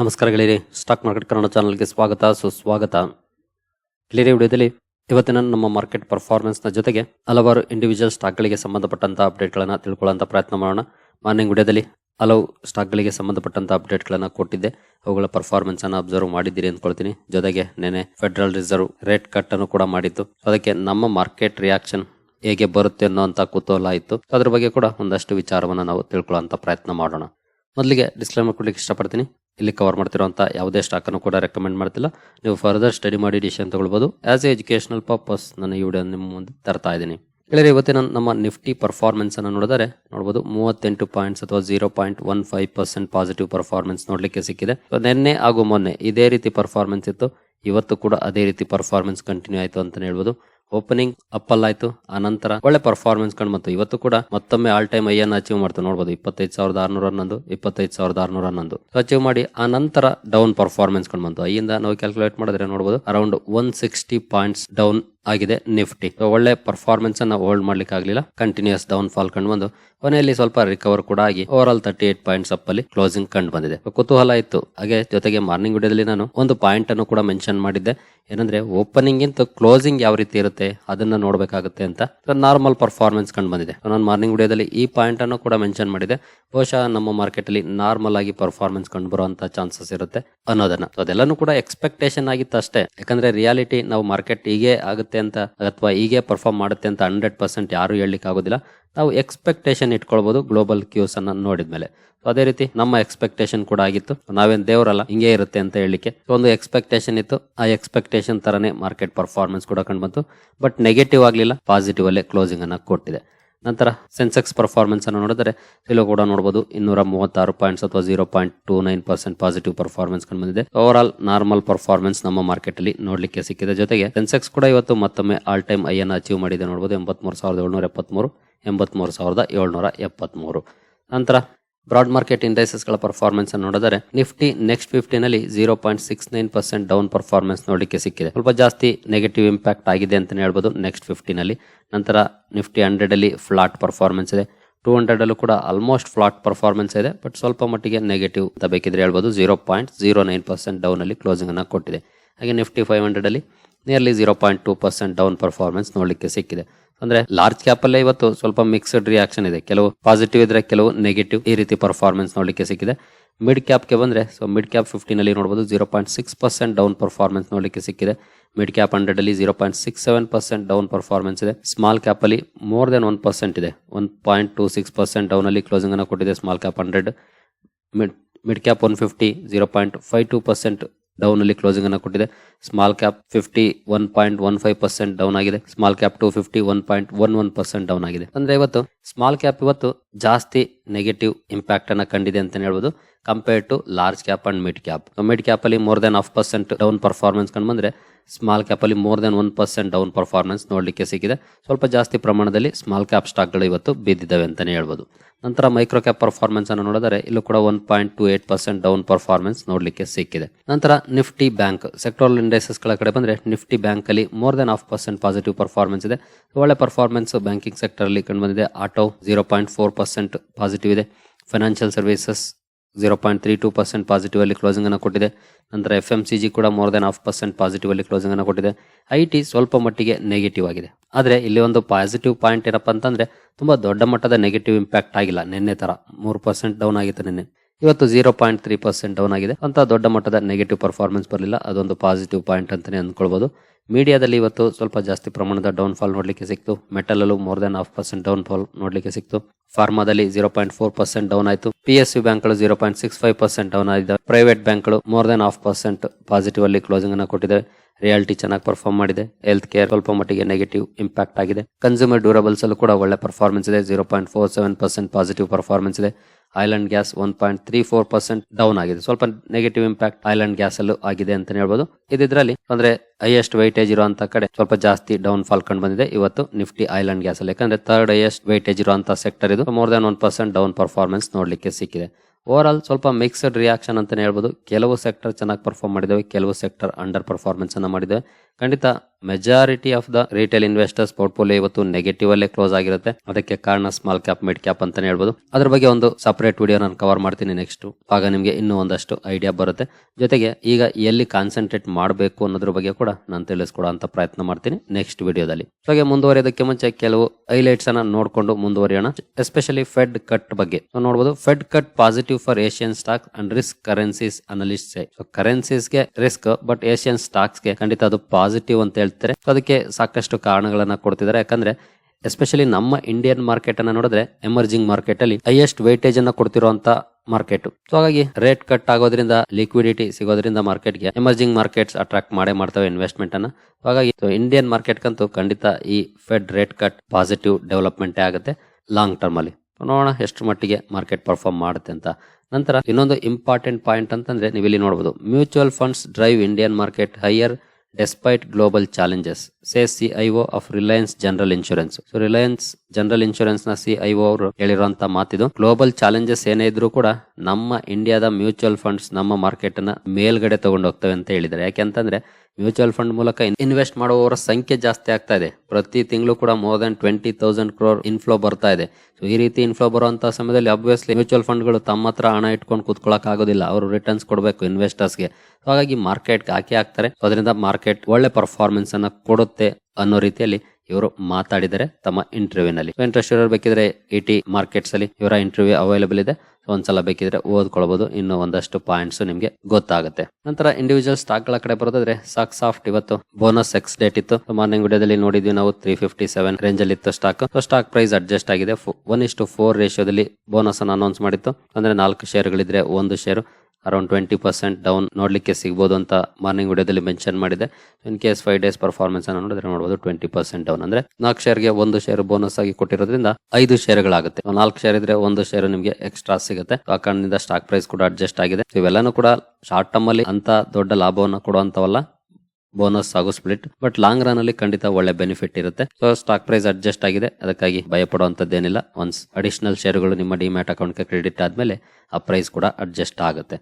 ನಮಸ್ಕಾರ stock market Kannada ಚಾನಲ್ಗೆ ಸ್ವಾಗತ, ಸುಸ್ವಾಗತ. ಗೆಳೆಯರಿ, ವಿಡಿಯೋದಲ್ಲಿ ಇವತ್ತಿನ ನಮ್ಮ ಮಾರ್ಕೆಟ್ ಪರ್ಫಾರ್ಮೆನ್ಸ್ನ ಜೊತೆಗೆ ಹಲವಾರು ಇಂಡಿವಿಜುವಲ್ ಸ್ಟಾಕ್ಗಳಿಗೆ ಸಂಬಂಧಪಟ್ಟಂಥ ಅಪ್ಡೇಟ್ಗಳನ್ನು ತಿಳ್ಕೊಳ್ಳೋಂಥ ಪ್ರಯತ್ನ ಮಾಡೋಣ. ಮಾರ್ನಿಂಗ್ ವಿಡಿಯೋದಲ್ಲಿ ಹಲವು ಸ್ಟಾಕ್ಗಳಿಗೆ ಸಂಬಂಧಪಟ್ಟಂಥ ಅಪ್ಡೇಟ್ಗಳನ್ನು ಕೊಟ್ಟಿದ್ದೆ. ಅವುಗಳ ಪರ್ಫಾರ್ಮೆನ್ಸ್ ಅನ್ನು ಅಬ್ಸರ್ವ್ ಮಾಡಿದ್ದೀರಿ ಅಂದ್ಕೊಳ್ತೀನಿ. ಜೊತೆಗೆ ನೆನೆ ಫೆಡರಲ್ ರಿಸರ್ವ್ ರೇಟ್ ಕಟ್ ಅನ್ನು ಕೂಡ ಮಾಡಿತ್ತು. ಅದಕ್ಕೆ ನಮ್ಮ ಮಾರ್ಕೆಟ್ ರಿಯಾಕ್ಷನ್ ಹೇಗೆ ಬರುತ್ತೆ ಅನ್ನೋಂಥ ಕುತೂಹಲ ಇತ್ತು ಅದ್ರ ಬಗ್ಗೆ ಕೂಡ ಒಂದಷ್ಟು ವಿಚಾರವನ್ನು ನಾವು ತಿಳ್ಕೊಳ್ಳೋಂಥ ಪ್ರಯತ್ನ ಮಾಡೋಣ. ಮೊದಲಿಗೆ ಡಿಸ್ಕ್ಲೈಮರ್ ಕೊಡ್ಲಿಕ್ಕೆ ಇಷ್ಟಪಡ್ತೀನಿ. ಇಲ್ಲಿ ಕವರ್ ಮಾಡ್ತಿರುವಂಥ ಯಾವುದೇ ಸ್ಟಾಕನ್ನು ಕೂಡ ರೆಕಮೆಂಡ್ ಮಾಡ್ತಿಲ್ಲ. ನೀವು ಫರ್ದರ್ ಸ್ಟಡಿ ಮಾಡಿ ಡಿಸಿಷನ್ ತಗೊಳ್ಬೋದು. ಆ್ಯಸ್ ಎ ಎಜುಕೇಷನಲ್ ಪರ್ಪಸ್ ನಾನು ಈ ವಿಡಿಯೋ ನಿಮ್ಮ ಮುಂದೆ ತರ್ತಾ ಇದ್ದೀನಿ. ಹೇಳಿದ್ರೆ ಇವತ್ತಿನ ನಮ್ಮ ನಿಫ್ಟಿ ಪರ್ಫಾರ್ಮೆನ್ಸನ್ನು ನೋಡಿದರೆ ನೋಡ್ಬೋದು ಮೂವತ್ತೆಂಟು ಪಾಯಿಂಟ್ಸ್ ಅಥವಾ zero point one five percent positive performance ನೋಡಲಿಕ್ಕೆ ಸಿಕ್ಕಿದೆ. ನಿನ್ನೆ ಹಾಗೂ ಮೊನ್ನೆ ಇದೇ ರೀತಿ ಪರ್ಫಾರ್ಮೆನ್ಸ್ ಇತ್ತು. ಇವತ್ತು ಕೂಡ ಅದೇ ರೀತಿ ಪರ್ಫಾರ್ಮೆನ್ಸ್ ಕಂಟಿನ್ಯೂ ಆಯಿತು ಅಂತಲೇ ಹೇಳ್ಬೋದು. ಓಪನಿಂಗ್ ಅಪ್ಪಲ್ ಆಯ್ತು ಆ ನಂತರ ಒಳ್ಳೆ ಪರ್ಫಾರ್ಮೆನ್ಸ್ ಕಂಡು ಮತ್ತು ಇವತ್ತು ಕೂಡ ಮತ್ತೊಮ್ಮೆ ಆಲ್ ಟೈಮ್ ಐ ಅನ್ನು ಅಚೀವ್ ಮಾಡ್ತಾ ನೋಡಬಹುದು ಇಪ್ಪತ್ತೈದು ಸಾವಿರದ ಆರ್ನೂರ ಹನ್ನೊಂದು, ಇಪ್ಪತ್ತೈದು ಸಾವಿರದ ಆರ್ನೂರ ಹನ್ನೊಂದು. ಅಚೀವ್ ಮಾಡಿ, ಆ ನಂತರ ಡೌನ್ ಪರ್ಫಾರ್ಮೆನ್ಸ್ ಕಂಡು ಬಂತು. ಐಯಿಂದ ನಾವು ಕ್ಯಾಲ್ಕುಲೇಟ್ ಮಾಡಿದ್ರೆ ನೋಡಬಹುದು around one sixty points down ಆಗಿದೆ ನಿಫ್ಟಿ. ಒಳ್ಳೆ ಪರ್ಫಾರ್ಮೆನ್ಸ್ ಅನ್ನ ಹೋಲ್ಡ್ ಮಾಡ್ಲಿಕ್ಕೆ ಆಗ್ಲಿಲ್ಲ. ಕಂಟಿನ್ಯೂಸ್ ಡೌನ್ ಫಾಲ್ ಕಂಡು ಬಂದು, ಕೊನೆಯಲ್ಲಿ ಸ್ವಲ್ಪ ರಿಕವರ್ ಕೂಡ ಆಗಿ over all thirty eight points up ಅಲ್ಲಿ ಕ್ಲೋಸಿಂಗ್ ಕಂಡು ಬಂದಿದೆ. ಕುತೂಹಲ ಇತ್ತು. ಹಾಗೆ ಜೊತೆಗೆ ಮಾರ್ನಿಂಗ್ ವಿಡಿಯೋದಲ್ಲಿ ನಾನು ಒಂದು ಪಾಯಿಂಟ್ ಅನ್ನು ಕೂಡ ಮೆನ್ಷನ್ ಮಾಡಿದ್ದೆ. ಏನಂದ್ರೆ ಓಪನಿಂಗ್ ಇಂತ ಕ್ಲೋಸಿಂಗ್ ಯಾವ ರೀತಿ ಇರುತ್ತೆ, ಅದನ್ನ ನೋಡ್ಬೇಕಾಗುತ್ತೆ ಅಂತ ನಾರ್ಮಲ್ ಪರ್ಫಾರ್ಮೆನ್ಸ್ ಕಂಡು ಬಂದಿದೆ. ನಾನು ಮಾರ್ನಿಂಗ್ ವಿಡಿಯೋದಲ್ಲಿ ಈ ಪಾಯಿಂಟ್ ಅನ್ನು ಕೂಡ ಮೆನ್ಷನ್ ಮಾಡಿದೆ. ಬಹುಶಃ ನಮ್ಮ ಮಾರ್ಕೆಟ್ ಅಲ್ಲಿ ನಾರ್ಮಲ್ ಆಗಿ ಪರ್ಫಾರ್ಮೆನ್ಸ್ ಕಂಡು ಬರುವಂತ ಚಾನ್ಸಸ್ ಇರುತ್ತೆ ಅನ್ನೋದನ್ನ. ಅದೆಲ್ಲನೂ ಕೂಡ ಎಕ್ಸ್ಪೆಕ್ಟೇಷನ್ ಆಗಿತ್ತು ಅಷ್ಟೇ. ಯಾಕಂದ್ರೆ ರಿಯಾಲಿಟಿ ನಾವು ಮಾರ್ಕೆಟ್ ಹೀಗೆ ಆಗುತ್ತೆ ಅಂತ ಅಥವಾ ಹೀಗೆ ಪರ್ಫಾರ್ಮ್ ಮಾಡುತ್ತೆ ಅಂತ ಹಂಡ್ರೆಡ್ ಪರ್ಸೆಂಟ್ ಯಾರು ಹೇಳಲಿಕ್ಕೆ ಆಗೋದಿಲ್ಲ. ನಾವು ಎಕ್ಸ್ಪೆಕ್ಟೇಷನ್ ಇಟ್ಕೊಳ್ಬೋದು ಗ್ಲೋಬಲ್ ಕ್ಯೂಸ್ ಅನ್ನ ನೋಡಿದ್ಮೇಲೆ. ಸೊ ಅದೇ ರೀತಿ ನಮ್ಮ ಎಕ್ಸ್ಪೆಕ್ಟೇಷನ್ ಕೂಡ ಆಗಿತ್ತು. ನಾವೇನ್ ದೇವರಲ್ಲ, ಹಿಂಗೆ ಇರುತ್ತೆ ಅಂತ ಹೇಳಲಿಕ್ಕೆ. ಒಂದು ಎಕ್ಸ್ಪೆಕ್ಟೇಷನ್ ಇತ್ತು. ಆ ಎಕ್ಸ್ಪೆಕ್ಟೇಷನ್ ತರನೇ ಮಾರ್ಕೆಟ್ ಪರ್ಫಾರ್ಮೆನ್ಸ್ ಕೂಡ ಕಂಡು ಬಂತು. ಬಟ್ ನೆಗೆಟಿವ್ ಆಗಲಿಲ್ಲ ಪಾಸಿಟಿವ್ ಅಲ್ಲೇ ಕ್ಲೋಸಿಂಗ್ ಅನ್ನ ಕೊಟ್ಟಿದೆ. ನಂತರ ಸೆನ್ಸೆಕ್ಸ್ ಪರ್ಫಾರ್ಮೆನ್ಸ್ ಅನ್ನು ನೋಡಿದರೆ ಇಲ್ಲೂ ಕೂಡ ನೋಡಬಹುದು ಇನ್ನೂರ ಮೂವತ್ತಾರು ಪಾಯಿಂಟ್ಸ್ ಅಥವಾ zero point two nine percent positive performance ಕಂಡು ಬಂದಿದೆ ಓವರ್ ಆಲ್ ನಾರ್ಮಲ್ ಪರ್ಫಾರ್ಮೆನ್ಸ್ ನಮ್ಮ ಮಾರ್ಕೆಟ್ ಅಲ್ಲಿ ನೋಡಲಿಕ್ಕೆ ಸಿಕ್ಕಿದೆ. ಜೊತೆಗೆ ಸೆನ್ಸೆಕ್ಸ್ ಕೂಡ ಇವತ್ತು ಮತ್ತೊಮ್ಮೆ ಆಲ್ ಟೈಮ್ ಐ ಅನ್ನು ಅಚೀವ್ ಮಾಡಿದೆ ನೋಡಬಹುದು ಎಂಬತ್ಮೂರು ಸಾವಿರದ ಏಳ್ನೂರ ಎಪ್ಪತ್ಮೂರು, ಎಂಬತ್ಮೂರು ಸಾವಿರದ ಏಳ್ನೂರ ಎಪ್ಪತ್ಮೂರು. ನಂತರ ಬ್ರಾಡ್ ಮಾರ್ಕೆಟ್ ಇಂಡೈಸಸ್ಗಳ ಪರ್ಫಾರ್ಮೆನ್ಸ್ ಅನ್ನು ನೋಡಿದರೆ Nifty next ಫಿಫ್ಟಿನಲ್ಲಿ zero point six nine percent down performance ನೋಡಲಿಕ್ಕೆ ಸಿಕ್ಕಿದೆ. ಸ್ವಲ್ಪ ಜಾಸ್ತಿ ನೆಗೆಟಿವ್ ಇಂಪ್ಯಾಕ್ಟ್ ಆಗಿದೆ ಅಂತ ಹೇಳ್ಬೋದು. ನೆಕ್ಸ್ಟ್ ಫಿಫ್ಟಿನಲ್ಲಿ ನಂತರ ನಿಫ್ಟಿ ಹಂಡ್ರೆಡ್ ಅಲ್ಲಿ ಫ್ಲಾಟ್ ಪರ್ಫಾರ್ಮೆನ್ಸ್ ಇದೆ. ಟೂ ಹಂಡ್ರೆಡ್ ಅಲ್ಲೂ ಕೂಡ ಆಲ್ಮೋಸ್ಟ್ ಫ್ಲಾಟ್ ಪರ್ಫಾರ್ಮೆನ್ಸ್ ಇದೆ. ಬಟ್ ಸ್ವಲ್ಪ ಮಟ್ಟಿಗೆ ನೆಗೆಟಿವ್ ಬೇಕಿದ್ರೆ ಹೇಳ್ಬೋದು. Zero point zero nine percent down ಅಲ್ಲಿ ಕ್ಲೋಸಿಂಗ್ ಅನ್ನ ಕೊಟ್ಟಿದೆ. ಹಾಗೆ ನಿಫ್ಟಿ ಫೈವ್ ಹಂಡ್ರೆಡ್ ಅಲ್ಲಿ nearly zero point two percent down performance ನೋಡಲಿಕ್ಕೆ ಸಿಕ್ಕಿದೆ. ಅಂದ್ರೆ ಲಾರ್ಜ್ ಕ್ಯಾಪ್ ಅಲ್ಲೇ ಇವತ್ತು ಸ್ವಲ್ಪ ಮಿಕ್ಸ್ಡ್ ರಿಯಾಕ್ಷನ್ ಇದೆ. ಕೆಲವು ಪಾಸಿಟಿವ್ ಇದ್ರೆ ಕೆಲವು ನೆಗೆಟಿವ್ ಈ ರೀತಿ ಪರ್ಫಾರ್ಮೆನ್ಸ್ ನೋಡಲಿಕ್ಕೆ ಸಿಕ್ಕಿದೆ. ಮಿಡ್ ಕ್ಯಾಪ್ಗೆ ಬಂದ್ರೆ ಸೊ ಮಿಡ್ ಕ್ಯಾಪ್ ಫಿಫ್ಟಿನಲ್ಲಿ ನೋಡಬಹುದು zero point six percent down performance ನೋಡಲಿಕ್ಕೆ ಸಿಕ್ಕಿದೆ. ಮಿಡ್ ಕ್ಯಾಪ್ ಹಂಡ್ರೆಡ್ ಅಲ್ಲಿ zero point six seven percent down performance ಇದೆ. ಸ್ಮಾಲ್ ಕ್ಯಾಪ್ ಅಲ್ಲಿ ಮೋರ್ ದೆನ್ ಒನ್ ಪರ್ಸೆಂಟ್ ಇದೆ. One point two six percent down ಅಲ್ಲಿ closing ಅನ್ನು ಕೊಟ್ಟಿದೆ small cap hundred mid mid cap one fifty zero point five two percent down ಅಲ್ಲಿ closing ಅನ್ನು ಕೊಟ್ಟಿದೆ. Small cap fifty one point one five percent down ಆಗಿದೆ. Small cap two fifty one point one one percent down ಆಗಿದೆ. ಅಂದ್ರೆ ಇವತ್ತು small cap ಇವತ್ತು ಜಾಸ್ತಿ negative impact ಅನ್ನ ಕಂಡಿದೆ ಅಂತ ಹೇಳ್ಬೋದು. Compare to large cap and mid cap mid cap ಅಲ್ಲಿ more than half percent down performance ಕಂಡು ಬಂದ್ರೆ small ಕ್ಯಾಪಲ್ಲಿ more than one percent down performance ನೋಡಲಿಕ್ಕೆ ಸಿಕ್ಕಿದೆ. ಸ್ವಲ್ಪ ಜಾಸ್ತಿ ಪ್ರಮಾಣದಲ್ಲಿ ಸ್ಮಾಲ್ ಕ್ಯಾಪ್ ಸ್ಟಾಕ್ಗಳು ಇವತ್ತು ಬಿದ್ದಿದ್ದಾವೆ ಅಂತಲೇ ಹೇಳ್ಬೋದು. ನಂತರ ಮೈಕ್ರೋ ಕ್ಯಾಪ್ ಪರ್ಫಾರ್ಮೆನ್ಸ್ ಅನ್ನು ನೋಡಿದರೆ ಇಲ್ಲೂ ಕೂಡ one point two eight percent down performance ನೋಡಲಿಕ್ಕೆ ಸಿಕ್ಕಿದೆ. ನಂತರ ನಿಫ್ಟಿ ಬ್ಯಾಂಕ್, ಸೆಕ್ಟೋರಲ್ ಇಂಡೈಸಸ್ಗಳ ಕಡೆ ಬಂದರೆ ನಿಫ್ಟಿ ಬ್ಯಾಂಕ್ ಅಲ್ಲಿ more than half percent positive performance ಇದೆ. ಒಳ್ಳೆ ಪರ್ಫಾರ್ಮೆನ್ಸ್ ಬ್ಯಾಂಕಿಂಗ್ ಸೆಕ್ಟರ್ ಅಲ್ಲಿ ಕಂಡು ಬಂದಿದೆ. Auto zero point four percent positive ಇದೆ. Financial services zero point three two percent positive ಅಲ್ಲಿ ಕ್ಲೋಸಿಂಗ್ ಅನ್ನು ಕೊಟ್ಟಿದೆ. ನಂತರ ಎಫ್ ಎಂ ಸಿ ಜಿ ಕೂಡ more than half percent positive ಅಲ್ಲಿ ಕ್ಲೋಸಿಂಗ್ ಅನ್ನು ಕೊಟ್ಟಿದೆ. ಐ ಟಿ ಸ್ವಲ್ಪ ಮಟ್ಟಿಗೆ ನೆಗೆಟಿವ್ ಆಗಿದೆ. ಆದರೆ ಇಲ್ಲಿ ಒಂದು ಪಾಸಿಟಿವ್ ಪಾಯಿಂಟ್ ಏನಪ್ಪ ಅಂತಂದ್ರೆ ತುಂಬಾ ದೊಡ್ಡ ಮಟ್ಟದ ನೆಗೆಟಿವ್ ಇಂಪ್ಯಾಕ್ಟ್ ಆಗಿಲ್ಲ. ನಿನ್ನೆ ತರ ಮೂರು ಪರ್ಸೆಂಟ್ ಡೌನ್ ಆಗಿತ್ತು ನಿನ್ನೆ. ಇವತ್ತು zero point three percent down ಆಗಿದೆ. ಅಂತ ದೊಡ್ಡ ಮಟ್ಟದ ನೆಗೆಟಿವ್ ಪರ್ಫಾರ್ಮೆನ್ಸ್ ಬರಲಿಲ್ಲ. ಅದೊಂದು ಪಾಸಿಟಿವ್ ಪಾಯಿಂಟ್ ಅಂತಲೇ ಅಂದ್ಕೊಳ್ಬಹುದು ಮೀಡಿಯಾದಲ್ಲಿ ಇವತ್ತು ಸ್ವಲ್ಪ ಜಾಸ್ತಿ ಪ್ರಮಾಣದ ಡೌನ್ ಫಾಲ್ ನೋಡಲಿಕ್ಕೆ ಸಿಕ್ತು. ಮೆಟಲಲ್ಲೂ more than half percent down fall ನೋಡಲಿಕ್ಕೆ ಸಿಕ್ತು. ಫಾರ್ಮಾದಲ್ಲಿ zero point four percent down ಆಯಿತು. ಪಿ ಎಸ್ ಯು ಬ್ಯಾಂಕ್ಗಳು zero point six five percent down ಆಗಿದೆ ಪ್ರೈವೇಟ್ ಬ್ಯಾಂಕ್ಗಳು more than half percent positive ಅಲ್ಲಿ ಕ್ಲೋಸಿಂಗ್ ಅನ್ನು ಕೊಟ್ಟಿದೆ. ರಿಯಾಲಿಟಿ ಚೆನ್ನಾಗಿ ಪರ್ಫಾರ್ಮ್ ಮಾಡಿದೆ. ಹೆಲ್ತ್ ಕೇರ್ ಸ್ವಲ್ಪ ಮಟ್ಟಿಗೆ ನೆಗೆಟಿವ್ ಇಂಪ್ಯಾಕ್ಟ್ ಆಗಿದೆ. ಕನ್ಸ್ಯೂಮರ್ ಡ್ಯೂರಬಲ್ಸ್ ಅಲ್ಲೂ ಕೂಡ ಒಳ್ಳೆ ಪರ್ಫಾರ್ಮೆನ್ಸ್ ಇದೆ. Zero point four seven percent positive performance ಇದೆ. Oil and gas one point three four percent down ಆಗಿದೆ. ಸ್ವಲ್ಪ ನೆಗೆಟಿವ್ ಇಂಪ್ಯಾಕ್ಟ್ ಐಲ್ಯಾಂಡ್ ಗ್ಯಾಸ್ ಅಲ್ಲೂ ಆಗಿದೆ ಅಂತ ಹೇಳ್ಬೋದು. ಇದ್ರಲ್ಲಿ ಅಂದ್ರೆ ಹೈಯೆಸ್ಟ್ ವೈಟೇಜ್ ಇರುವಂತ ಕಡೆ ಸ್ವಲ್ಪ ಜಾಸ್ತಿ ಡೌನ್ ಫಾಲ್ ಕಂಡು ಬಂದಿದೆ. ಇವತ್ತು ನಿಫ್ಟಿ ಐಲ್ಯಾಂಡ್ ಗ್ಯಾಸ್ ಅಲ್ಲಿ. ಯಾಕಂದ್ರೆ ಥರ್ಡ್ ಹೈಯೆಸ್ಟ್ ವೈಟೇಜ್ ಇರುವಂತಹ ಸೆಕ್ಟರ್ ಇದು. More than one percent down performance ನೋಡ್ಲಿಕ್ಕೆ ಸಿಕ್ಕಿದೆ. ಓವರ್ ಆಲ್ ಸ್ವಲ್ಪ ಮಿಕ್ಸ್ಡ್ ರಿಯಾಕ್ಷನ್ ಅಂತಾನೆ ಹೇಳ್ಬೋದು. ಕೆಲವು ಸೆಕ್ಟರ್ ಚೆನ್ನಾಗಿ ಪರ್ಫಾರ್ಮ್ ಮಾಡಿದ್ದಾವೆ ಕೆಲವು ಸೆಕ್ಟರ್ ಅಂಡರ್ ಪರ್ಫಾರ್ಮೆನ್ಸ್ ಅನ್ನ ಮಾಡಿದಾವೆ. ಖಂಡಿತ majority of the retail investors portfolio ಇವತ್ತು ನೆಗೆಟಿವ್ ಅಲ್ಲೇ ಕ್ಲೋಸ್ ಆಗಿರುತ್ತೆ. ಅದಕ್ಕೆ ಕಾರಣ ಸ್ಮಾಲ್ ಕ್ಯಾಪ್ ಮಿಡ್ ಕ್ಯಾಪ್ ಅಂತಾನೆ ಹೇಳ್ಬೋದು. ಅದ್ರ ಬಗ್ಗೆ ಒಂದು ಸಪರೇಟ್ ವಿಡಿಯೋ ನಾನು ಕವರ್ ಮಾಡ್ತೀನಿ ನೆಕ್ಸ್ಟ್ ಆಗ ನಿಮಗೆ ಇನ್ನೂ ಒಂದಷ್ಟು ಐಡಿಯಾ ಬರುತ್ತೆ. ಜೊತೆಗೆ ಈಗ ಎಲ್ಲಿ ಕಾನ್ಸಂಟ್ರೇಟ್ ಮಾಡಬೇಕು ಅನ್ನೋದ್ರ ಬಗ್ಗೆ ಕೂಡ ನಾನು ತಿಳಿಸ್ಕೊಡೋ ಅಂತ ಪ್ರಯತ್ನ ಮಾಡ್ತೀನಿ ನೆಕ್ಸ್ಟ್ ವಿಡಿಯೋದಲ್ಲಿ ಹಾಗೆ ಮುಂದುವರಿಯೋದಕ್ಕೆ ಮುಂಚೆ ಕೆಲವು ಹೈಲೈಟ್ಸ್ ಅನ್ನ ನೋಡ್ಕೊಂಡು ಮುಂದುವರಿಯೋಣ. ಎಸ್ಪೆಷಲಿ ಫೆಡ್ ಕಟ್ ಬಗ್ಗೆ. ನೋಡಬಹುದು Fed cut positive for Asian stock and risk currencies analyst so ಕರೆನ್ಸೀಸ್ಗೆ risk but Asian ಸ್ಟಾಕ್ಸ್ಗೆ ಖಂಡಿತ ಅದು ಪಾಸಿಟಿವ್ ಅಂತ ಹೇಳ್ತಾರೆ. ಅದಕ್ಕೆ ಸಾಕಷ್ಟು ಕಾರಣಗಳನ್ನ ಕೊಡ್ತಿದ್ದಾರೆ. ಯಾಕಂದ್ರೆ ಎಸ್ಪೆಷಲಿ ನಮ್ಮ ಇಂಡಿಯನ್ ಮಾರ್ಕೆಟ್ ಅನ್ನ ನೋಡಿದ್ರೆ ಎಮರ್ಜಿಂಗ್ ಮಾರ್ಕೆಟ್ ಅಲ್ಲಿ ಹೈಯೆಸ್ಟ್ ವೈಟೇಜ್ ಅನ್ನ ಕೊಡ್ತಿರುವಂತ ಮಾರ್ಕೆಟ್ ಸೊ ಹಾಗಾಗಿ ರೇಟ್ ಕಟ್ ಆಗೋದ್ರಿಂದ ಲಿಕ್ವಿಡಿಟಿ ಸಿಗೋದ್ರಿಂದ ಮಾರ್ಕೆಟ್ಗೆ ಎಮರ್ಜಿಂಗ್ ಮಾರ್ಕೆಟ್ಸ್ ಅಟ್ರಾಕ್ಟ್ ಮಾಡೇ ಮಾಡ್ತವೆ ಇನ್ವೆಸ್ಟ್ಮೆಂಟ್ ಅನ್ನ. ಹಾಗಾಗಿ ಇಂಡಿಯನ್ ಮಾರ್ಕೆಟ್ ಕಂತೂ ಖಂಡಿತ ಈ Fed rate cut positive development ಆಗುತ್ತೆ ಲಾಂಗ್ ಟರ್ಮ್ ಅಲ್ಲಿ. ನೋಡೋಣ ಎಷ್ಟು ಮಟ್ಟಿಗೆ ಮಾರ್ಕೆಟ್ ಪರ್ಫಾರ್ಮ್ ಮಾಡುತ್ತೆ ಅಂತ. ನಂತರ ಇನ್ನೊಂದು ಇಂಪಾರ್ಟೆಂಟ್ ಪಾಯಿಂಟ್ ಅಂತಂದ್ರೆ ನೀವು ಇಲ್ಲಿ ನೋಡಬಹುದು mutual funds drive Indian market higher despite global challenges say CIO of Reliance General Insurance so Reliance General ಇನ್ಶೂರೆನ್ಸ್ನ CIO ಅವರು ಹೇಳಿರುವಂತ ಮಾತಿದು ಗ್ಲೋಬಲ್ ಚಾಲೆಂಜಸ್ ಏನೇ ಇದ್ರೂ ಕೂಡ ನಮ್ಮ ಇಂಡಿಯಾದ ಮ್ಯೂಚುವಲ್ ಫಂಡ್ಸ್ ನಮ್ಮ ಮಾರ್ಕೆಟ್ನ ಮೇಲ್ಗಡೆ ತಗೊಂಡು ಹೋಗ್ತವೆ ಅಂತ ಹೇಳಿದ್ದಾರೆ. ಯಾಕೆಂತಂದ್ರೆ ಮ್ಯೂಚುವಲ್ ಫಂಡ್ ಮೂಲಕ ಇನ್ವೆಸ್ಟ್ ಮಾಡುವವರ ಸಂಖ್ಯೆ ಜಾಸ್ತಿ ಆಗ್ತಾ ಇದೆ. ಪ್ರತಿ ತಿಂಗಳು ಕೂಡ more than twenty thousand crore inflow ಬರ್ತಾ ಇದೆ. ಸೊ ಈ ರೀತಿ ಇನ್ಫ್ಲೋ ಬರುವಂತಹ ಸಮಯದಲ್ಲಿ ಅಬ್ವಿಯಸ್ಲಿ ಮ್ಯೂಚುವಲ್ ಫಂಡ್ಗಳು ತಮ್ಮ ಹತ್ರ ಹಣ ಇಟ್ಕೊಂಡು ಕೂತ್ಕೊಳ್ಳೋಕೆ ಆಗೋದಿಲ್ಲ. ಅವರು ರಿಟರ್ನ್ಸ್ ಕೊಡಬೇಕು ಇನ್ವೆಸ್ಟರ್ಸ್ಗೆ ಹಾಗಾಗಿ ಮಾರ್ಕೆಟ್ಗೆ ಹಾಕಿ ಹಾಕ್ತಾರೆ ಅದರಿಂದ ಮಾರ್ಕೆಟ್ ಒಳ್ಳೆ ಪರ್ಫಾರ್ಮೆನ್ಸ್ ಅನ್ನ ಕೊಡುತ್ತೆ ಅನ್ನೋ ರೀತಿಯಲ್ಲಿ ಇವರು ಮಾತಾಡಿದರೆ ತಮ್ಮ ಇಂಟರ್ವ್ಯೂನಲ್ಲಿ ಇಂಟ್ರೆಸ್ಟ್ ಇರೋರು ಬೇಕಿದ್ರೆ ಇ ಟಿ ಮಾರ್ಕೆಟ್ಸ್ ಅಲ್ಲಿ ಇವರ ಇಂಟರ್ವ್ಯೂ ಅವೈಲೇಬಲ್ ಇದೆ. ಒಂದ್ಸಲ ಬೇಕಿದ್ರೆ ಓದ್ಕೊಳ್ಬಹುದು ಇನ್ನು ಒಂದಷ್ಟು ಪಾಯಿಂಟ್ಸ್ ನಿಮ್ಗೆ ಗೊತ್ತಾಗುತ್ತೆ. ನಂತರ ಇಂಡಿವಿಜುವಲ್ ಸ್ಟಾಕ್ಗಳ ಕಡೆ ಬರೋದಾದ್ರೆ ಸಾಕ್ ಸಾಫ್ಟ್ ಇವತ್ತು ಬೋನಸ್ ಎಕ್ಸ್ ಡೇಟ್ ಇತ್ತು. ಮಾರ್ನಿಂಗ್ ವಿಡಿಯೋದಲ್ಲಿ ನೋಡಿದ್ವಿ ನಾವು ತ್ರೀ ಫಿಫ್ಟಿ ಸೆವೆನ್ ರೇಂಜ್ ಅಲ್ಲಿ ಇತ್ತು ಸ್ಟಾಕ್ ಸ್ಟಾಕ್ ಪ್ರೈಸ್ ಅಡ್ಜಸ್ಟ್ ಆಗಿದೆ. ಒನ್ ಇಷ್ಟು ಫೋರ್ ರೇಷಿಯೋದಲ್ಲಿ ಬೋನಸ್ ಅನ್ನು ಅನೌನ್ಸ್ ಮಾಡಿತ್ತು. ಅಂದ್ರೆ ನಾಲ್ಕು ಶೇರ್ಗಳಿದ್ರೆ ಒಂದು share around twenty percent down ನೋಡ್ಲಿಕ್ಕೆ ಸಿಗ್ಬೋದು ಅಂತ ಮಾರ್ನಿಂಗ್ ವಿಡಿಯೋದಲ್ಲಿ ಮೆನ್ಷನ್ ಮಾಡಿದೆ. In case five days performance ಅನ್ನು ನೋಡಿದ್ರೆ ನೋಡಬಹುದು ಟ್ವೆಂಟಿ ಪರ್ಸೆಂಟ್ ಡೌನ್ ಅಂದ್ರೆ ನಾಲ್ಕು ಶೇರ್ಗೆ ಒಂದು ಶೇರ್ ಬೋನಸ್ ಆಗಿ ಕೊಟ್ಟಿರೋದ್ರಿಂದ ಐದು ಶೇರ್ಗಳಾಗುತ್ತೆ ನಾಲ್ಕು ಶೇರ್ ಇದ್ರೆ ಒಂದು ಶೇರ್ ನಿಮಗೆ ಎಕ್ಸ್ಟ್ರಾ ಸಿಗುತ್ತೆ. ಆ ಕಾರಣದಿಂದ ಸ್ಟಾಕ್ ಪ್ರೈಸ್ ಕೂಡ ಅಡ್ಜಸ್ಟ್ ಆಗಿದೆ. ಇವೆಲ್ಲಾನು ಕೂಡ ಶಾರ್ಟ್ ಟರ್ಮ್ ಅಲ್ಲಿ ಅಂತ ದೊಡ್ಡ ಲಾಭವನ್ನು ಕೊಡುವಂತವಲ್ಲ ಬೋನಸ್ ಹಾಗೂ ಸ್ಪ್ಲಿಟ್, ಬಟ್ ಲಾಂಗ್ ರನ್ ಅಲ್ಲಿ ಖಂಡಿತ ಒಳ್ಳೆ ಬೆನಿಫಿಟ್ ಇರುತ್ತೆ. ಸೊ ಸ್ಟಾಕ್ ಪ್ರೈಸ್ ಅಡ್ಜಸ್ಟ್ ಆಗಿದೆ. ಅದಕ್ಕಾಗಿ ಭಯ ಪಡುವಂತದ್ದೇನಿಲ್ಲ ಒನ್ಸ್ ಅಡಿಷನಲ್ ಶೇರ್ಗಳು ನಿಮ್ಮ ಡಿಮ್ಯಾಟ್ ಅಕೌಂಟ್ಗೆ ಕ್ರೆಡಿಟ್ ಆದ್ಮೇಲೆ, ಆ ಪ್ರೈಸ್ ಕೂಡ ಅಡ್ಜಸ್ಟ್ ಆಗುತ್ತೆ.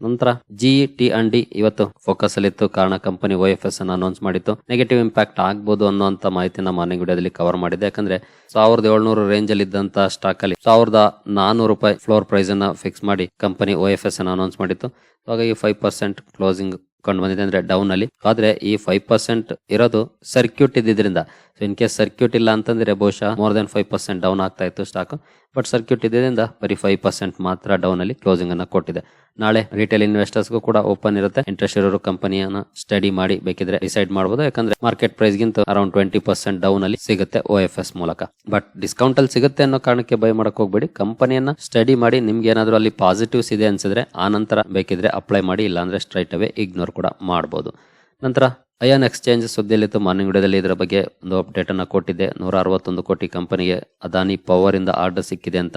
ನಂತರ ಜಿ ಟಿ ಅಂಡ್ ಡಿ ಇವತ್ತು ಫೋಕಸ್ ಅಲ್ಲಿ ಇತ್ತು. ಕಾರಣ ಕಂಪನಿ ಒ ಎಫ್ ಎಸ್ ಅನ್ನು ಅನೌನ್ಸ್ ಮಾಡಿತ್ತು. ನೆಗೆಟಿವ್ ಇಂಪ್ಯಾಕ್ಟ್ ಆಗ್ಬೋದು ಅನ್ನುವಂತ ಮಾಹಿತಿನ ಮಾರ್ನಿಂಗ್ ವಿಡಿಯೋದಲ್ಲಿ ಕವರ್ ಮಾಡಿದೆ. ಯಾಕಂದ್ರೆ, ಸಾವಿರದ ಏಳ್ನೂರು ರೇಂಜ್ ಅಲ್ಲಿ ಇದ್ದಂತ ಸ್ಟಾಕ್ ಅಲ್ಲಿ ಸಾವಿರದ ನಾನೂರು ರೂಪಾಯಿ ಫ್ಲೋರ್ ಪ್ರೈಸ್ ಅನ್ನ ಫಿಕ್ಸ್ ಮಾಡಿ ಕಂಪನಿ ಒ ಎಫ್ ಎಸ್ ಅನ್ನು ಅನೌನ್ಸ್ ಮಾಡಿತ್ತು. ಹಾಗಾಗಿ ಫೈವ್ ಪರ್ಸೆಂಟ್ ಕ್ಲೋಸಿಂಗ್ ಕಂಡು ಬಂದಿದೆ ಅಂದ್ರೆ ಡೌನ್ ಅಲ್ಲಿ. ಆದ್ರೆ ಈ ಫೈವ್ ಪರ್ಸೆಂಟ್ ಇರೋದು ಸರ್ಕ್ಯೂಟ್ ಇದ್ದಿದ್ರಿಂದ. ಸೊ ಇನ್ ಕೇಸ್ ಸರ್ಕ್ಯೂಟ್ ಇಲ್ಲ ಅಂತಂದ್ರೆ ಬಹುಶಃ more than five percent down ಆಗ್ತಾ ಇತ್ತು ಸ್ಟಾಕ್ ಬಟ್ ಸರ್ಕ್ಯೂಟ್ ಇದ್ದಿದ್ರಿಂದ ಬರೀ ಫೈವ್ ಪರ್ಸೆಂಟ್ ಮಾತ್ರ ಡೌನ್ ಅಲ್ಲಿ ಕ್ಲೋಸಿಂಗ್ ಅನ್ನ ಕೊಟ್ಟಿದೆ. ನಾಳೆ ರಿಟೇಲ್ ಇನ್ವೆಸ್ಟರ್ಸ್ಗೂ ಕೂಡ ಓಪನ್ ಇರುತ್ತೆ. ಇಂಟ್ರೆಸ್ಟ್ ಇರೋರು ಕಂಪನಿಯನ್ನ ಸ್ಟಡಿ ಮಾಡಿ ಬೇಕಿದ್ರೆ ಡಿಸೈಡ್ ಮಾಡಬಹುದು ಯಾಕಂದ್ರೆ ಮಾರ್ಕೆಟ್ ಪ್ರೈಸ್ ಗಿಂತ ಅರೌಂಡ್ ಟ್ವೆಂಟಿ ಪರ್ಸೆಂಟ್ ಡೌನ್ ಅಲ್ಲಿ ಸಿಗುತ್ತೆ ಓ ಎಫ್ ಎಸ್ ಮೂಲಕ. ಬಟ್ ಡಿಸ್ಕೌಂಟ್ ಅಲ್ಲಿ ಸಿಗುತ್ತೆ ಅನ್ನೋ ಕಾರಣಕ್ಕೆ ಬೈ ಮಾಡಕ್ ಹೋಗ್ಬೇಡಿ. ಕಂಪನಿಯನ್ನ ಸ್ಟಡಿ ಮಾಡಿ ನಿಮ್ಗೆ ಏನಾದ್ರು ಅಲ್ಲಿ ಪಾಸಿಟಿವ್ಸ್ ಇದೆ ಅನ್ಸಿದ್ರೆ ಆ ನಂತರ ಬೇಕಿದ್ರೆ ಅಪ್ಲೈ ಮಾಡಿ, ಇಲ್ಲಾಂದ್ರೆ ಸ್ಟ್ರೈಟ್ ಅವೇ ಇಗ್ನೋರ್ ಕೂಡ ಮಾಡಬಹುದು ನಂತರ ಅಯಾನ್ ಎಕ್ಸ್ಚೇಂಜ್ ಸುದ್ದಿಯಲ್ಲಿತ್ತು ಮಾರ್ನಿಂಗ್ ವಿಡಿಯೋದಲ್ಲಿ ಇದರ ಬಗ್ಗೆ ಒಂದು ಅಪ್ಡೇಟನ್ನು ಕೊಟ್ಟಿದ್ದೆ ನೂರ ಅರವತ್ತೊಂದು ಕೋಟಿ ಕಂಪನಿಗೆ ಅದಾನಿ ಪವರ್ ಇಂದ ಆರ್ಡರ್ ಸಿಕ್ಕಿದೆ ಅಂತ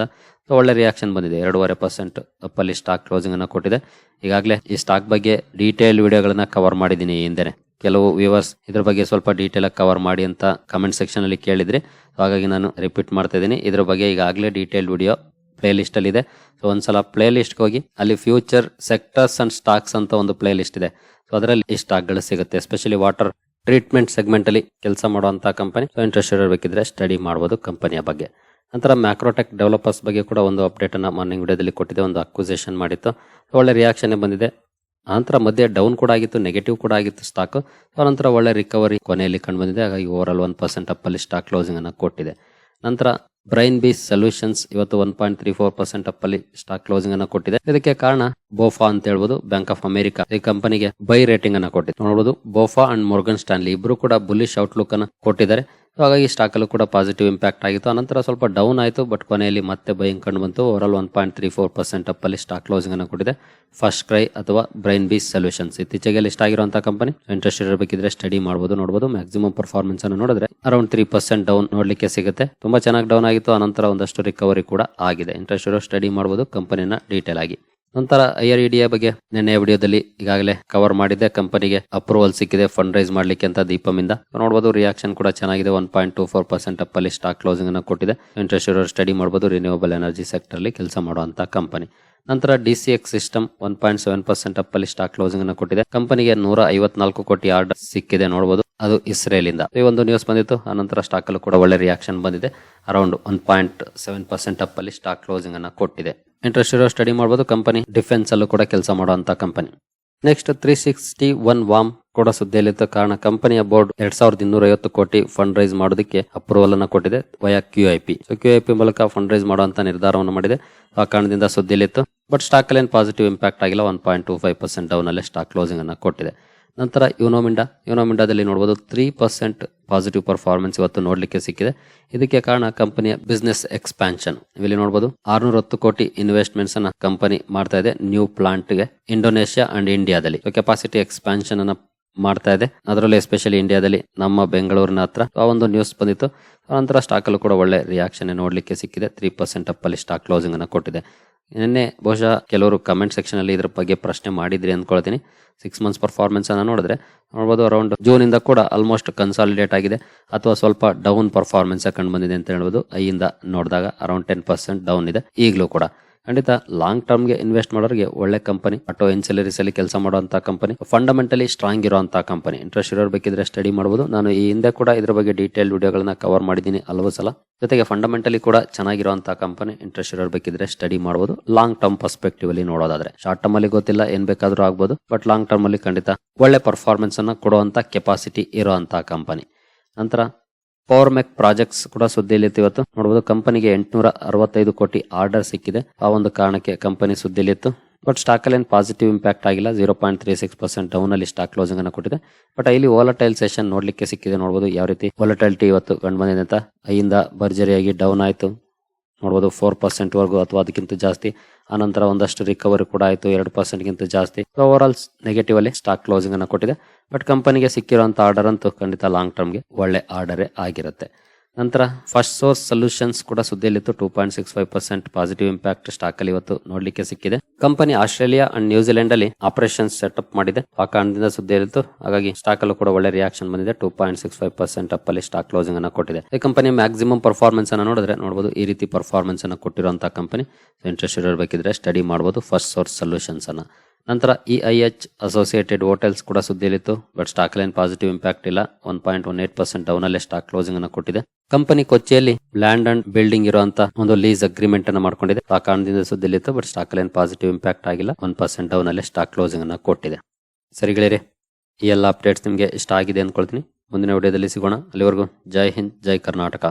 ಒಳ್ಳೆ ರಿಯಾಕ್ಷನ್ ಬಂದಿದೆ. ಎರಡೂವರೆ ಪರ್ಸೆಂಟ್ ಅಪ್ಪಲ್ಲಿ ಸ್ಟಾಕ್ ಕ್ಲೋಸಿಂಗ್ ಅನ್ನು ಕೊಟ್ಟಿದೆ. ಈಗಾಗಲೇ ಈ ಸ್ಟಾಕ್ ಬಗ್ಗೆ ಡೀಟೇಲ್ ವಿಡಿಯೋಗಳನ್ನ ಕವರ್ ಮಾಡಿದ್ದೀನಿ ಹಿಂದೆನೆ ಕೆಲವು ವ್ಯೂವರ್ಸ್ ಇದ್ರ ಬಗ್ಗೆ ಸ್ವಲ್ಪ ಡೀಟೇಲ್ ಆಗಿ ಕವರ್ ಮಾಡಿ ಅಂತ ಕಮೆಂಟ್ ಸೆಕ್ಷನ್ ಅಲ್ಲಿ ಕೇಳಿದ್ರಿ ಹಾಗಾಗಿ ನಾನು ರಿಪೀಟ್ ಮಾಡ್ತಾ ಇದ್ದೀನಿ. ಇದ್ರ ಬಗ್ಗೆ ಈಗಾಗಲೇ ಡೀಟೇಲ್ ವಿಡಿಯೋ ಪ್ಲೇ ಲಿಸ್ಟ್ ಅಲ್ಲಿ ಇದೆ. ಸೊ ಒಂದ್ಸಲ ಪ್ಲೇ ಲಿಸ್ಟ್ಗೆ ಹೋಗಿ, ಅಲ್ಲಿ ಫ್ಯೂಚರ್ ಸೆಕ್ಟರ್ಸ್ ಅಂಡ್ ಸ್ಟಾಕ್ಸ್ ಅಂತ ಒಂದು ಪ್ಲೇ ಲಿಸ್ಟ್ ಇದೆ. ಸೊ ಅದರಲ್ಲಿ ಈ ಸ್ಟಾಕ್ಗಳು ಸಿಗುತ್ತೆ. ಎಸ್ಪೆಷಲಿ ವಾಟರ್ ಟ್ರೀಟ್ಮೆಂಟ್ ಸೆಗ್ಮೆಂಟ್ ಅಲ್ಲಿ ಕೆಲಸ ಮಾಡುವಂತ ಕಂಪನಿ ಸೊ ಇಂಟ್ರೆಸ್ಟ್ ಇರಬೇಕಿದ್ರೆ ಸ್ಟಡಿ ಮಾಡಬಹುದು ಕಂಪನಿಯ ಬಗ್ಗೆ. ನಂತರ ಮ್ಯಾಕ್ರೋಟೆಕ್ ಡೆವಲಪರ್ಸ್ ಬಗ್ಗೆ ಕೂಡ ಒಂದು ಅಪ್ಡೇಟ್ ಅನ್ನ ಮಾರ್ನಿಂಗ್ ವಿಡಿಯೋದಲ್ಲಿ ಕೊಟ್ಟಿದೆ. ಒಂದು ಅಕ್ವಿಸೇಷನ್ ಮಾಡಿತ್ತು. ಒಳ್ಳೆ ರಿಯಾಕ್ಷನ್ ಬಂದಿದೆ. ನಂತರ ಮಧ್ಯೆ ಡೌನ್ ಕೂಡ ಆಗಿತ್ತು ನೆಗೆಟಿವ್ ಕೂಡ ಆಗಿತ್ತು ಸ್ಟಾಕ್ ಆನಂತರ ಒಳ್ಳೆ ರಿಕವರಿ ಕೊನೆಯಲ್ಲಿ ಕಂಡು ಬಂದಿದೆ. ಹಾಗಾಗಿ ಓವರ್ ಆಲ್ ಒನ್ ಪರ್ಸೆಂಟ್ ಅಪ್ಪಲ್ಲಿ ಸ್ಟಾಕ್ ಕ್ಲೋಸಿಂಗ್ ಅನ್ನ ಕೊಟ್ಟಿದೆ. ನಂತರ ಬ್ರೈನ್ ಬೀಸ್ ಸೊಲ್ಯೂಷನ್ಸ್ ಇವತ್ತು one point three four percent ಅಪ್ಪಲ್ಲಿ stock closing ಅನ್ನ ಕೊಟ್ಟಿದೆ. ಇದಕ್ಕೆ ಕಾರಣ ಬೋಫಾ ಅಂತ ಹೇಳ್ಬೋದು ಬ್ಯಾಂಕ್ ಆಫ್ ಅಮೆರಿಕಾ ಈ ಕಂಪನಿಗೆ ಬೈ ರೇಟಿಂಗ್ ಅನ್ನ ಕೊಟ್ಟಿದೆ. ನೋಡಬಹುದು ಬೋಫಾ ಅಂಡ್ ಮೊರ್ಗನ್ ಸ್ಟಾನ್ಲಿ ಇಬ್ರು ಕೂಡ ಬುಲಿಶ್ ಔಟ್ಲುಕ್ ಅನ್ನ ಕೊಟ್ಟಿದ್ದಾರೆ. ಹಾಗಾಗಿ ಸ್ಟಾಕಲ್ಲೂ ಕೂಡ ಪಾಸಿಟಿವ್ ಇಂಪ್ಯಾಕ್ಟ್ ಆಗಿತ್ತು. ಅನಂತರ ಸ್ವಲ್ಪ ಡೌನ್ ಆಯಿತು ಬಟ್ ಕೊನೆಯಲ್ಲಿ ಮತ್ತೆ ಬೈಯಿಂಗ್ ಕಂಡು ಬಂತು. Overall one point three four percent ಅಪ್ಪಲ್ಲಿ stock closing ಅನ್ನು ಕೊಟ್ಟಿದೆ. ಫಸ್ಟ್ ಕ್ರೈ ಅಥವಾ ಬ್ರೈನ್ ಬೀಸ್ ಸೊಲ್ಯೂಷನ್ಸ್ ಇತ್ತೀಚೆಗೆ ಲಿಸ್ಟ್ ಆಗಿರುವಂತಹ ಕಂಪನಿ ಇಂಟ್ರೆಸ್ಟ್ ಇರಬೇಕಿದ್ರೆ ಸ್ಟಡಿ ಮಾಡಬಹುದು ನೋಡಬಹುದು ಮ್ಯಾಕ್ಸಿಮಮ್ ಪರ್ಫಾರ್ಮೆನ್ಸ್ ಅನ್ನು ನೋಡಿದ್ರೆ ಅರೌಂಡ್ ತ್ರೀ ಪರ್ಸೆಂಟ್ ಡೌನ್ ನೋಡಲಿಕ್ಕೆ ಸಿಗುತ್ತೆ. ತುಂಬಾ ಚೆನ್ನಾಗಿ ಡೌನ್ ಆಗಿತ್ತು. ಅನಂತರ ಒಂದಷ್ಟು ರಿಕವರಿ ಕೂಡ ಆಗಿದೆ. ಇಂಟ್ರೆಸ್ಟ್ ಇರೋ ಸ್ಟಡಿ ಮಾಡಬಹುದು ಕಂಪನಿನ ಡೀಟೇಲ್ ಆಗಿ. ನಂತರ ಐಆರ್ ಇಡಿಯ ಬಗ್ಗೆ ನಿನ್ನೆ ವಿಡಿಯೋದಲ್ಲಿ ಈಗಾಗಲೇ ಕವರ್ ಮಾಡಿದೆ ಕಂಪನಿಗೆ ಅಪ್ರೂವಲ್ ಸಿಕ್ಕಿದೆ ಫಂಡ್ ರೈಸ್ ಮಾಡ್ಲಿಕ್ಕೆ ಅಂತ ದೀಪಮಿಂದ. ನೋಡಬಹುದು ರಿಯಾಕ್ಷನ್ ಕೂಡ ಚೆನ್ನಾಗಿದೆ. One point two four percent up ಅಲ್ಲಿ ಸ್ಟಾಕ್ ಕ್ಲೋಸಿಂಗ್ ಅನ್ನು ಕೊಟ್ಟಿದೆ. ಇಂಟ್ರೆಸ್ಟ್ ಇರೋರು ಸ್ಟಡಿ ಮಾಡಬಹುದು ರಿನ್ಯೂವಬಲ್ ಎನರ್ಜಿ ಸೆಕ್ಟರ್ ಅಲ್ಲಿ ಕೆಲಸ ಮಾಡುವಂತ ಕಂಪನಿ ನಂತರ D C X System one point seven percent up ಅಲ್ಲಿ ಸ್ಟಾಕ್ ಕ್ಲೋಸಿಂಗ್ ಅನ್ನು ಕೊಟ್ಟಿದೆ. ಕಂಪನಿಗೆ ನೂರ ಐವತ್ನಾಲ್ಕು ಕೋಟಿ ಆರ್ಡರ್ ಸಿಕ್ಕಿದೆ ನೋಡಬಹುದು ಅದು ಇಸ್ರೇಲ್ ಇಂದ ಈ ಒಂದು ನ್ಯೂಸ್ ಬಂದಿತ್ತು. ಆನಂತರ ನಂತರ ಸ್ಟಾಕ್ ಅಲ್ಲೂ ಕೂಡ ಒಳ್ಳೆ ರಿಯಾಕ್ಷನ್ ಬಂದಿದೆ. Around one point seven percent up ಅಲ್ಲಿ ಸ್ಟಾಕ್ ಕ್ಲೋಸಿಂಗ್ ಅನ್ನು ಕೊಟ್ಟಿದೆ. ಇಂಟ್ರೆಸ್ಟ್ ಇರೋ ಸ್ಟಡಿ ಮಾಡಬಹುದು ಕಂಪನಿ ಡಿಫೆನ್ಸ್ ಅಲ್ಲೂ ಕೂಡ ಕೆಲಸ ಮಾಡುವಂತ company next three sixty one warm ಕೂಡ ಸುದ್ದಿಯಲ್ಲಿದ್ದ ಕಾರಣ ಕಂಪನಿಯ ಬೋರ್ಡ್ ಎರಡ್ ಸಾವಿರದ ಇನ್ನೂರ ಐವತ್ತು ಕೋಟಿ ಫಂಡ್ ರೈಸ್ ಮಾಡೋದಕ್ಕೆ ಅಪ್ರೂವಲ್ ಅನ್ನು ಕೊಟ್ಟಿದೆ via Q I P Q I P ಮೂಲಕ ಫಂಡ್ ರೈಸ್ ಮಾಡುವಂತ ನಿರ್ಧಾರವನ್ನು ಮಾಡಿದೆ. ಆ ಕಾರಣದಿಂದ ಸುದ್ದಿಯಲ್ಲಿತ್ತು. ಬಟ್ ಸ್ಟಾಕ್ ಅಲ್ಲಿ ಪಾಸಿಟಿವ್ ಇಂಪ್ಯಾಕ್ಟ್ ಆಗಿಲ್ಲ. One point two five percent down ಅಲ್ಲೇ ಸ್ಟಾಕ್ ಕ್ಲೋಸಿಂಗ್ ಅನ್ನು ಕೊಟ್ಟಿದೆ. ನಂತರ ಯುನೋಮಿಂಡಾ, ಯುನೋಮಿಂಡಾದಲ್ಲಿ ನೋಡಬಹುದು ತ್ರೀ ಪರ್ಸೆಂಟ್ ಪಾಸಿಟಿವ್ ಪರ್ಫಾರ್ಮೆನ್ಸ್ ಇವತ್ತು ನೋಡಲಿಕ್ಕೆ ಸಿಕ್ಕಿದೆ. ಇದಕ್ಕೆ ಕಾರಣ ಕಂಪನಿಯ ಬಿಸ್ನೆಸ್ ಎಕ್ಸ್ಪ್ಯಾನ್ಷನ್ ಇಲ್ಲಿ ನೋಡಬಹುದು ಆರ್ನೂರ ಹತ್ತು ಕೋಟಿ ಇನ್ವೆಸ್ಟ್ಮೆಂಟ್ಸ್ ಅನ್ನ ಕಂಪನಿ ಮಾಡ್ತಾ ಇದೆ ನ್ಯೂ ಪ್ಲಾಂಟ್ಗೆ ಇಂಡೋನೇಷ್ಯಾ ಅಂಡ್ ಇಂಡಿಯಾದಲ್ಲಿ ಕೆಪಾಸಿಟಿ ಎಕ್ಸ್ಪ್ಯಾನ್ಷನ್ ಅನ್ನ ಮಾಡ್ತಾ ಇದೆ. ಅದರಲ್ಲೂ ಎಸ್ಪೆಷಲಿ ಇಂಡಿಯಾದಲ್ಲಿ ನಮ್ಮ ಬೆಂಗಳೂರಿನ ಹತ್ರ ಆ ಒಂದು ನ್ಯೂಸ್ ಬಂದಿತ್ತು. ನಂತರ ಸ್ಟಾಕ್ ಅಲ್ಲೂ ಕೂಡ ಒಳ್ಳೆ ರಿಯಾಕ್ಷನ್ ನೋಡಲಿಕ್ಕೆ ಸಿಕ್ಕಿದೆ. ತ್ರೀ ಪರ್ಸೆಂಟ್ ಅಪ್ಪಲ್ಲಿ ಸ್ಟಾಕ್ ಕ್ಲೋಸಿಂಗ್ ಅನ್ನ ಕೊಟ್ಟಿದೆ. ನಿನ್ನೆ ಬಹುಶಃ ಕೆಲವರು ಕಮೆಂಟ್ ಸೆಕ್ಷನ್ ಅಲ್ಲಿ ಇದ್ರ ಬಗ್ಗೆ ಪ್ರಶ್ನೆ ಮಾಡಿದ್ರಿ ಅಂದ್ಕೊಳ್ತೀನಿ. ಸಿಕ್ಸ್ ಮಂತ್ಸ್ ಪರ್ಫಾರ್ಮೆನ್ಸ್ ಅನ್ನು ನೋಡಿದ್ರೆ, ನೋಡ್ಬೋದು ಅರೌಂಡ್ ಜೂನ್ ಇಂದ ಕೂಡ ಆಲ್ಮೋಸ್ಟ್ ಕನ್ಸಾಲಿಡೇಟ್ ಆಗಿದೆ. ಅಥವಾ ಸ್ವಲ್ಪ ಡೌನ್ ಪರ್ಫಾರ್ಮೆನ್ಸ್ ಕಂಡು ಬಂದಿದೆ ಅಂತ ಹೇಳ್ಬೋದು. ಐಯಿಂದ ನೋಡಿದಾಗ ಅರೌಂಡ್ ಟೆನ್ ಪರ್ಸೆಂಟ್ ಡೌನ್ ಇದೆ. ಈಗಲೂ ಕೂಡ. ಖಂಡಿತ ಲಾಂಗ್ ಟರ್ಮ್ಗೆ ಇನ್ವೆಸ್ಟ್ ಮಾಡೋರಿಗೆ ಒಳ್ಳೆ ಕಂಪನಿ ಆಟೋ ಎನ್ಸಿಲರೀಸ್ ಅಲ್ಲಿ ಕೆಲಸ ಮಾಡುವಂತ ಕಂಪನಿ ಫಂಡಮೆಂಟಲಿ ಸ್ಟ್ರಾಂಗ್ ಇರುವಂತಹ ಕಂಪನಿ ಇಂಟ್ರೆಸ್ಟ್ ಇರೋರು ಬೇಕಿದ್ರೆ ಸ್ಟಡಿ ಮಾಡಬಹುದು ನಾನು ಈ ಹಿಂದೆ ಕೂಡ ಇದ್ರ ಬಗ್ಗೆ ಡೀಟೇಲ್ ವಿಡಿಯೋಗಳನ್ನ ಕವರ್ ಮಾಡಿದ್ದೀನಿ ಹಲವು ಸಲ. ಜೊತೆಗೆ ಫಂಡಮೆಂಟಲಿ ಕೂಡ ಚೆನ್ನಾಗಿರುವಂತಹ ಕಂಪನಿ ಇಂಟ್ರೆಸ್ಟ್ ಇರೋರು ಬೇಕಿದ್ರೆ ಸ್ಟಡಿ ಮಾಡಬಹುದು ಲಾಂಗ್ ಟರ್ಮ್ ಪರ್ಸ್ಪೆಕ್ಟಿವ್ ಅಲ್ಲಿ ನೋಡೋದಾದ್ರೆ. ಶಾರ್ಟ್ ಟರ್ಮ್ ಅಲ್ಲಿ ಗೊತ್ತಿಲ್ಲ ಏನ್ ಬೇಕಾದ್ರೂ ಆಗ್ಬೋದು. ಬಟ್ ಲಾಂಗ್ ಟರ್ಮ್ ಅಲ್ಲಿ ಖಂಡಿತ ಒಳ್ಳೆ ಪರ್ಫಾರ್ಮೆನ್ಸ್ ಅನ್ನ ಕೊಡುವಂತ ಕೆಪಾಸಿಟಿ ಇರುವಂತಹ ಕಂಪನಿ ನಂತರ ಪವರ್ ಮೆಕ್ ಪ್ರಾಜೆಕ್ಟ್ಸ್ ಕೂಡ ಸುದ್ದಿಯಲ್ಲಿತ್ತು ಇವತ್ತು. ನೋಡಬಹುದು ಕಂಪನಿಗೆ ಎಂಟುನೂರ ಅರವತ್ತೈದು ಕೋಟಿ ಆರ್ಡರ್ ಸಿಕ್ಕಿದೆ. ಆ ಒಂದು ಕಾರಣಕ್ಕೆ ಕಂಪನಿ ಸುದ್ದಿಯಲ್ಲಿತ್ತು. ಬಟ್ ಸ್ಟಾಕ್ ಅಲ್ಲಿ ಏನು ಪಾಸಿಟಿವ್ ಇಂಪ್ಯಾಕ್ಟ್ ಆಗಿಲ್ಲ. Zero point three six percent down ಅಲ್ಲಿ ಸ್ಟಾಕ್ ಕ್ಲೋಸಿಂಗ್ ಅನ್ನು ಕೊಟ್ಟಿದೆ. ಬಟ್ ಇಲ್ಲಿ ವಾಲಟೈಲ್ ಸೆಷನ್ ನೋಡ್ಲಿಕ್ಕೆ ಸಿಕ್ಕಿದೆ. ನೋಡಬಹುದು ಯಾವ ರೀತಿ ಓಲಟೈಲ್ಟಿ ಇವತ್ತು ಕಂಡು ಬಂದಿದೆ ಅಂತ. ಐಯಿಂದ ಭರ್ಜರಿಯಾಗಿ ಡೌನ್ ಆಯಿತು. ನೋಡಬಹುದು ಫೋರ್ ಪರ್ಸೆಂಟ್ ವರೆಗೂ ಅಥವಾ ಅದಕ್ಕಿಂತ ಜಾಸ್ತಿ ಆನಂತರ ಒಂದಷ್ಟು ರಿಕವರಿ ಕೂಡ ಆಯಿತು. ಎರಡು ಪರ್ಸೆಂಟ್ಗಿಂತ ಜಾಸ್ತಿ. ಓವರ್ ಆಲ್ ನೆಗೆಟಿವ್ ಅಲ್ಲಿ ಸ್ಟಾಕ್ ಕ್ಲೋಸಿಂಗ್ ಅನ್ನು ಕೊಟ್ಟಿದೆ. ಬಟ್ ಕಂಪನಿಗೆ ಸಿಕ್ಕಿರುವಂತ ಆರ್ಡರ್ ಅಂತೂ ಖಂಡಿತ ಲಾಂಗ್ ಟರ್ಮ್ಗೆ ಒಳ್ಳೆ ಆರ್ಡರೇ ಆಗಿರುತ್ತೆ. ನಂತರ ಫಸ್ಟ್ ಸೋರ್ಸ್ ಸೊಲ್ಯೂಷನ್ಸ್ ಕೂಡ ಸುದ್ದಿಯಲ್ಲಿತ್ತು. Two point six five percent positive impact stock ಅಲ್ಲಿ ಇವತ್ತು ನೋಡ್ಲಿಕ್ಕೆ ಸಿಕ್ಕಿದೆ. Company Australia and New Zealand ಅಲ್ಲಿ ಆಪರೇಷನ್ ಸೆಟಪ್ ಮಾಡಿದೆ. ಆ ಕಾರಣದಿಂದ ಸುದ್ದಿಯಲ್ಲಿತ್ತು. ಹಾಗಾಗಿ ಸ್ಟಾಕ್ ಅಲ್ಲೂ ಕೂಡ ಒಳ್ಳೆ ರಿಯಾಕ್ಷನ್ ಬಂದಿದೆ. Two point six five percent up ಅಲ್ಲಿ ಸ್ಟಾಕ್ ಕ್ಲೋಸಿಂಗ್ ಅನ್ನ ಕೊಟ್ಟಿದೆ. ಈ ಕಂಪನಿ ಮ್ಯಾಕ್ಸಿಮಮ್ ಪರ್ಫಾರ್ಮೆನ್ಸ್ ಅನ್ನ ನೋಡಿದ್ರೆ ನೋಡಬಹುದು ಈ ರೀತಿ ಪರ್ಫಾರ್ಮೆನ್ಸ್ ಅನ್ನ ಕೊಟ್ಟಿರುವಂತಹ ಕಂಪನಿ ಇಂಟ್ರೆಸ್ಟ್ ಇರಬೇಕಿದ್ರೆ ಸ್ಟಡಿ ಮಾಡಬಹುದು ಫಸ್ಟ್ ಸೋರ್ಸ್ ಸೊಲ್ಯೂಷನ್ಸ್ ಅನ್ನ ನಂತರ E I H associated hotels ಕೂಡ ಸುದ್ದಿಯಲ್ಲಿತ್ತು but stock line positive impact ಇಲ್ಲ. One point one eight percent down ಅಲ್ಲೇ ಸ್ಟಾಕ್ ಕ್ಲೋಸಿಂಗ್ ಅನ್ನು ಕೊಟ್ಟಿದೆ. ಕಂಪನಿ ಕೊಚ್ಚಿಯಲ್ಲಿ ಲ್ಯಾಂಡ್ ಅಂಡ್ ಬಿಲ್ಡಿಂಗ್ ಇರುವಂತ ಒಂದು ಲೀಸ್ ಅಗ್ರಿಮೆಂಟ್ ಅನ್ನು ಮಾಡ್ಕೊಂಡಿದೆ. ಆ ಕಾರಣದಿಂದ ಸುದ್ದಿಯಲ್ಲಿತ್ತು but stock line positive impact ಆಗಿಲ್ಲ. ಒನ್ ಪರ್ಸೆಂಟ್ ಡೌನ್ ಅಲ್ಲೇ ಸ್ಟಾಕ್ ಕ್ಲೋಸಿಂಗ್ ಅನ್ನು ಕೊಟ್ಟಿದೆ. ಸರಿಗಳಿರಿ ಈ ಎಲ್ಲ ಅಪ್ಡೇಟ್ಸ್ ನಿಮಗೆ ಇಷ್ಟ ಆಗಿದೆ ಅಂದ್ಕೊಳ್ತೀನಿ. ಮುಂದಿನ ವಿಡಿಯೋದಲ್ಲಿ ಸಿಗೋಣ. ಅಲ್ಲಿವರೆಗೂ ಜೈ ಹಿಂದ್, ಜೈ ಕರ್ನಾಟಕ.